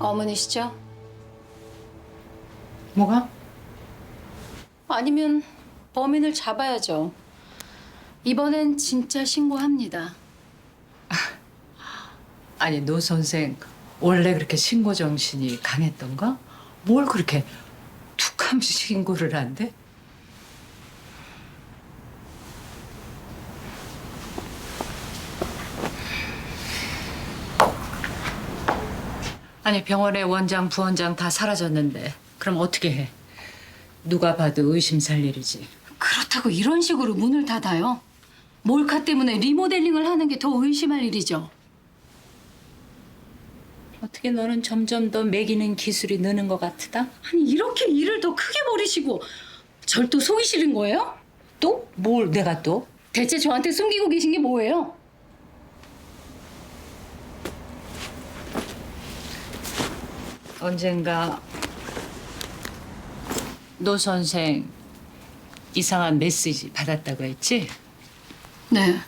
어머니시죠? 뭐가? 아니면 범인을 잡아야죠. 이번엔 진짜 신고합니다. 아니 노 선생 원래 그렇게 신고 정신이 강했던가? 뭘 그렇게 툭하면서 신고를 한대? 아니 병원에 원장 부원장 다 사라졌는데 그럼 어떻게 해? 누가 봐도 의심 살 일이지. 그렇다고 이런 식으로 문을 닫아요? 몰카 때문에 리모델링을 하는 게 더 의심할 일이죠. 어떻게 너는 점점 더 매기는 기술이 느는 것 같으다? 아니 이렇게 일을 더 크게 버리시고 절 또 속이시는 거예요? 또? 뭘 내가 또? 대체 저한테 숨기고 계신 게 뭐예요? 언젠가 노 선생 이상한 메시지 받았다고 했지? 네.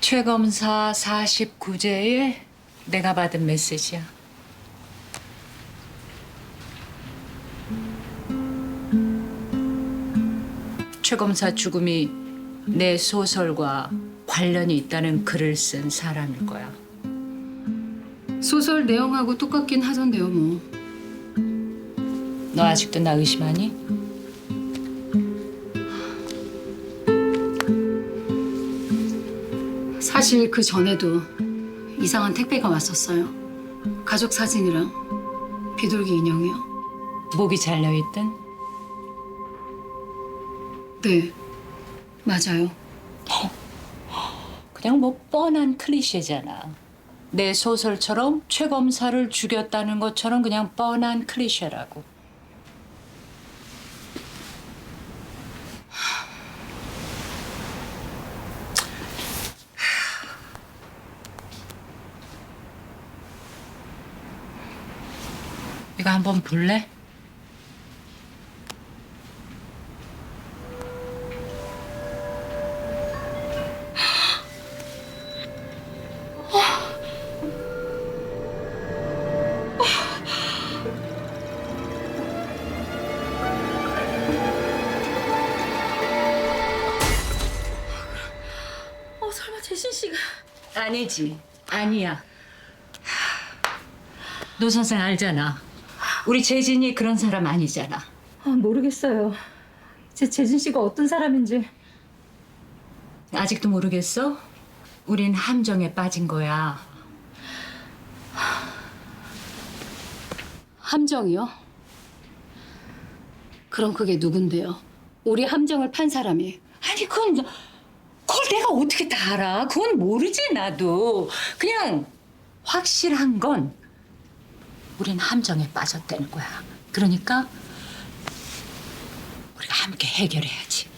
최 검사 49제에 내가 받은 메시지야. 최 검사 죽음이 내 소설과 관련이 있다는 글을 쓴 사람일 거야. 소설 내용하고 똑같긴 하던데요, 뭐. 너 아직도 나 의심하니? 사실 그 전에도 이상한 택배가 왔었어요. 가족 사진이랑 비둘기 인형이요. 목이 잘려있든 네, 맞아요. 그냥 뭐 뻔한 클리셰잖아. 내 소설처럼 최 검사를 죽였다는 것처럼 그냥 뻔한 클리셰라고. 이거 한번 볼래? 어, 설마 재신 씨가 아니지. 아니야. 노 선생 알잖아. 우리 재진이 그런 사람 아니잖아. 아, 모르겠어요. 제 재진 씨가 어떤 사람인지. 아직도 모르겠어? 우린 함정에 빠진 거야. 함정이요? 그럼 그게 누군데요? 우리 함정을 판 사람이. 아니 그건 그걸 내가 어떻게 다 알아? 그건 모르지 나도. 그냥 확실한 건 우린 함정에 빠졌다는 거야. 그러니까 우리가 함께 해결해야지.